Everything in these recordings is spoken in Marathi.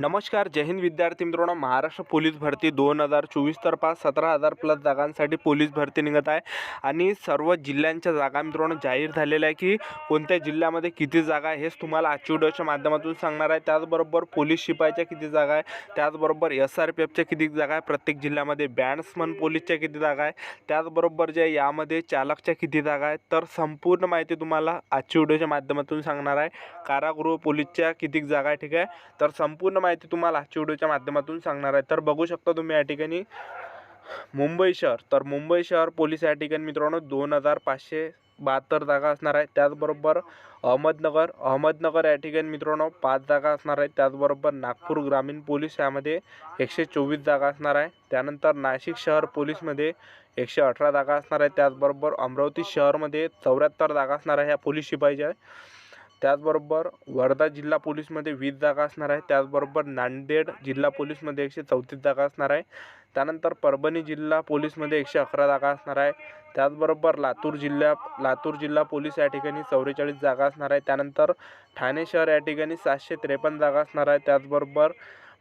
नमस्कार जय हिंद विद्यार्थी मित्रांनो. महाराष्ट्र पोलीस भरती दोन हजार चोवीस तर पाच सतरा हजार प्लस जागांसाठी पोलीस भरती निघत आहे. आणि सर्व जिल्ह्यांच्या जागा मित्रांनो जाहीर झालेल्या आहे की कोणत्या जिल्ह्यामध्ये किती जागा आहे हेच तुम्हाला आजच्या व्हिडिओच्या माध्यमातून सांगणार आहे. त्याचबरोबर पोलीस शिपाईच्या किती जागा आहे त्याचबरोबर एस आर पी एफच्या किती जागा आहे प्रत्येक जिल्ह्यामध्ये बॅट्समन पोलीसच्या किती जागा आहे त्याचबरोबर जे यामध्ये चालकच्या किती जागा आहे तर संपूर्ण माहिती तुम्हाला आजच्या व्हिडिओच्या माध्यमातून सांगणार आहे. कारागृह पोलीसच्या किती जागा आहे ठीक आहे? तर संपूर्ण माहिती तुम्हाला चिडूच्या माध्यमातून सांगणार आहे. तर बघू शकता तुम्ही या ठिकाणी मुंबई शहर. तर मुंबई शहर पोलीस या ठिकाणी मित्रांनो दोन हजार पाचशे बहात्तर जागा असणार आहे. त्याचबरोबर अहमदनगर अहमदनगर या ठिकाणी मित्रांनो पाच जागा असणार आहे त्याचबरोबर नागपूर ग्रामीण पोलीस यामध्ये एकशे चोवीस जागा असणार आहे. त्यानंतर नाशिक शहर पोलीसमध्ये एकशे अठरा जागा असणार आहे. त्याचबरोबर अमरावती शहरमध्ये चौऱ्याहत्तर जागा असणार आहे. ह्या पोलीस शिपाईच्या त्याचबरोबर वर्धा जिल्हा पोलीसमध्ये वीस जागा असणार आहे. त्याचबरोबर नांदेड जिल्हा पोलीसमध्ये एकशे चौतीस जागा असणार आहे. त्यानंतर परभणी जिल्हा पोलीसमध्ये एकशे अकरा जागा असणार आहे. त्याचबरोबर लातूर जिल्ह्या लातूर जिल्हा पोलीस या ठिकाणी चौवेचाळीस जागा असणार आहे. त्यानंतर ठाणे शहर या ठिकाणी सातशे त्रेपन्न जागा असणार आहे. त्याचबरोबर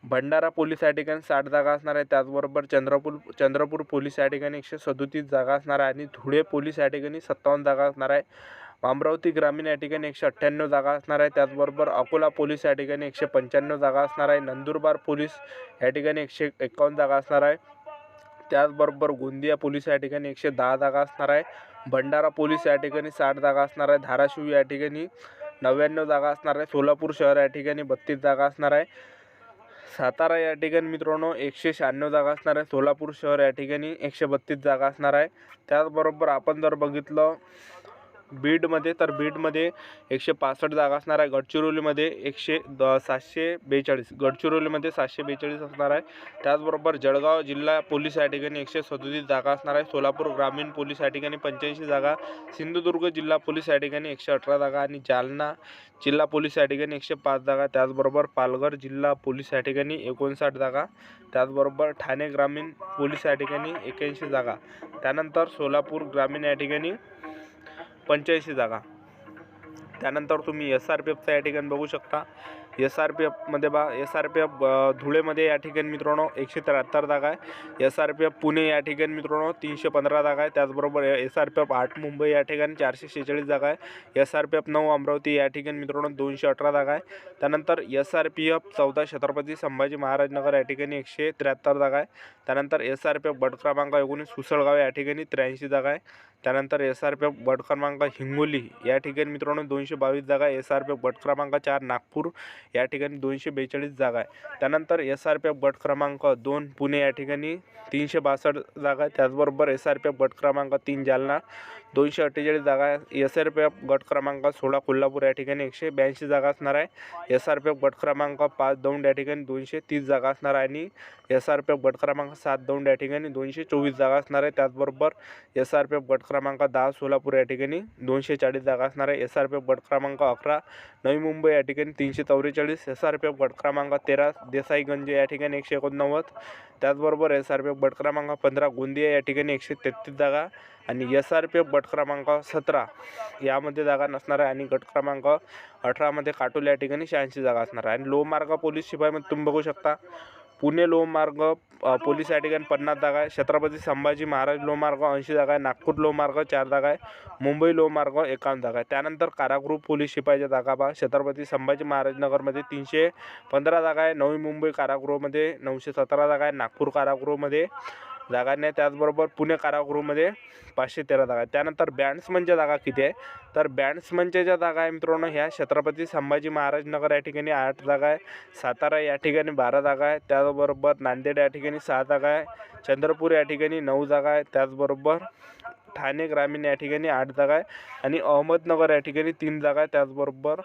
भंडारा पोलीस या ठिकाणी साठ जागा असणार आहे. त्याचबरोबर चंद्रपूर चंद्रपूर पोलीस या ठिकाणी एकशे सदोतीस जागा असणार आहे. आणि धुळे पोलीस या ठिकाणी सत्तावन्न जागा असणार आहे. अमरावती ग्रामीण या ठिकाणी एकशे अठ्ठ्याण्णव जागा असणार आहे. त्याचबरोबर अकोला पोलीस या ठिकाणी एकशे पंच्याण्णव जागा असणार आहे. नंदुरबार पोलीस या ठिकाणी एकशे एकावन्न जागा असणार आहे. त्याचबरोबर गोंदिया पोलीस या ठिकाणी एकशे दहा जागा असणार आहे. भंडारा पोलीस या ठिकाणी साठ जागा असणार आहे. धाराशिव या ठिकाणी नव्याण्णव जागा असणार आहे. सोलापूर शहर या ठिकाणी बत्तीस जागा असणार आहे. सातारा या ठिकाणी मित्रांनो एकशे शहाण्णव जागा असणार आहे. सोलापूर शहर या ठिकाणी एकशे बत्तीस जागा असणार आहे. त्याचबरोबर आपण जर बघितलं बीडमध्ये तर बीडमध्ये एकशे पासष्ट जागा असणार आहे. गडचिरोलीमध्ये एकशे द सातशे बेचाळीस. गडचिरोलीमध्ये सातशे बेचाळीस असणार आहे. त्याचबरोबर जळगाव जिल्हा पोलीस या ठिकाणी एकशे सदोतीस जागा असणार आहे. सोलापूर ग्रामीण पोलीस या ठिकाणी पंच्याऐंशी जागा. सिंधुदुर्ग जिल्हा पोलीस या ठिकाणी एकशे अठरा जागा आणि जालना जिल्हा पोलीस या ठिकाणी एकशे पाच जागा. त्याचबरोबर पालघर जिल्हा पोलीस या ठिकाणी एकोणसाठ जागा. त्याचबरोबर ठाणे ग्रामीण पोलीस या ठिकाणी एक्याऐंशी जागा. त्यानंतर सोलापूर ग्रामीण या ठिकाणी पंच्याऐंशी जागा त्यानंतर तुम्ही एस आर पी एफचा या ठिकाणी बघू शकता. एस आर पी एफमध्ये बा एस आर पी एफ धुळेमध्ये या ठिकाणी मित्रांनो एकशे त्र्याहत्तर जागा आहे. S R P F Pune या ठिकाणी मित्रांनो तीनशे पंधरा जागा आहे. त्याचबरोबर एस आर पी एफ आठ मुंबई या ठिकाणी चारशे शेहेचाळीस जागा आहे. एस आर पी एफ नऊ अमरावती या ठिकाणी मित्रांनो दोनशे अठरा जागा आहे. त्यानंतर एस आर पी एफ चौदा छत्रपती संभाजी महाराजनगर या ठिकाणी एकशे त्र्याहत्तर जागा आहे. त्यानंतर एस आर पी एफ बट क्रमांक एकोणीस सुसळगाव या ठिकाणी त्र्याऐंशी जागा आहे. त्यानंतर एस आर पी एफ बट क्रमांक हिंगोली या ठिकाणी मित्रांनो दोनशे बावीस जागा एस आर पी एफ गट क्रमांक चार नागपूर या ठिकाणी दोनशे बेचाळीस जागा आहे. त्यानंतर एस आर पी एफ गट क्रमांक दोन पुणे या ठिकाणी तीनशे बासष्ट जागा आहे. त्याचबरोबर एस आर पी एफ गट क्रमांक तीन जालना दोनशे अठ्ठेचाळीस जागा आहे. एस आर पी एफ गट क्रमांक सोळा कोल्हापूर या ठिकाणी एकशे ब्याऐंशी जागा असणार आहे. एस आर पी एफ गट क्रमांक पाच दौंड या ठिकाणी दोनशे तीस जागा असणार आहे. आणि एस आर पी एफ गट क्रमांक सात दौंड या ठिकाणी दोनशे चोवीस जागा असणार आहे. त्याचबरोबर एस आर पी एफ गट क्रमांक दहा सोलापूर या ठिकाणी दोनशे चाळीस जागा असणार आहे. एस आर पी एफ गट क्रमांक अकरा नवी मुंबई या ठिकाणी तीनशे चौवेचाळीस एस आर पी एफ गट क्रमांक तेरा देसाईगंज या ठिकाणी एकशे एकोणनव्वद त्याचबरोबर एस आर पी एफ गट क्रमांक पंधरा गोंदिया या ठिकाणी एकशे तेहतीस जागा आणि एस आर पी एफ गट क्रमांक सतरा यामध्ये जागा नसणार आहे आणि गट क्रमांक अठरामध्ये काटोल या ठिकाणी शहाऐंशी जागा असणार आहे. आणि लोहमार्ग पोलीस शिपाईमध्ये तुम्ही बघू शकता. पुणे लोहमार्ग पोलीस या ठिकाणी पन्नास जागा आहे. छत्रपती संभाजी महाराज लोहमार्ग ऐंशी जागा आहे. नागपूर लोहमार्ग चार जागा आहे. मुंबई लोहमार्ग एकावन्न जागा आहे. त्यानंतर कारागृह पोलीस शिपाईच्या जागा पहा. छत्रपती संभाजी महाराज नगरमध्ये तीनशे पंधरा जागा आहे. नवी मुंबई कारागृहमध्ये नऊशे सतरा जागा आहे. नागपूर कारागृहमध्ये जागा नाही त्याचबरोबर पुणे कारागृहमध्ये पाचशे तेरा जागा. आहे त्यानंतर बॅट्समनच्या जागा किती आहे? तर बॅट्समनच्या ज्या जागा आहे मित्रांनो ह्या छत्रपती संभाजी महाराज नगर या ठिकाणी आठ जागा आहे सातारा या ठिकाणी बारा जागा आहे त्याचबरोबर नांदेड या ठिकाणी सहा जागा आहे चंद्रपूर या ठिकाणी नऊ जागा आहे त्याचबरोबर ठाणे ग्रामीण या ठिकाणी आठ जागा आहे आणि अहमदनगर या ठिकाणी तीन जागा आहे त्याचबरोबर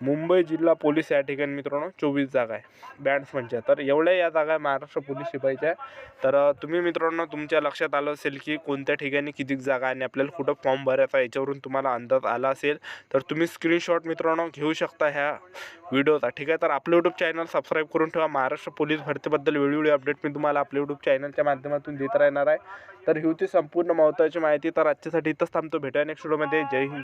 मुंबई जिल्हा पोलीस या ठिकाणी मित्रांनो चोवीस जागा आहे. बॅट्समनच्या तर एवढ्या या जागा आहे महाराष्ट्र पोलीस शिपाईच्या. तर तुम्ही मित्रांनो तुमच्या लक्षात आलं असेल की कोणत्या ठिकाणी किती जागा आहे आणि आपल्याला कुठं फॉर्म भरायचा आहे याच्यावरून तुम्हाला अंदाज आला असेल. तर तुम्ही स्क्रीनशॉट मित्रांनो घेऊ शकता ह्या व्हिडिओचा. ठीक आहे तर आपलं यूट्यूब चॅनल सबस्क्राईब करून ठेवा. महाराष्ट्र पोलीस भरतीबद्दल वेळोवेळी अपडेट मी तुम्हाला आपल्या यूट्यूब चॅनलच्या माध्यमातून देत राहणार आहे. तर ही होती संपूर्ण महत्त्वाची माहिती. तर आजच्यासाठी इथंच थांबतो. भेटा नेक्स्ट व्हिडिओमध्ये जय हिंद.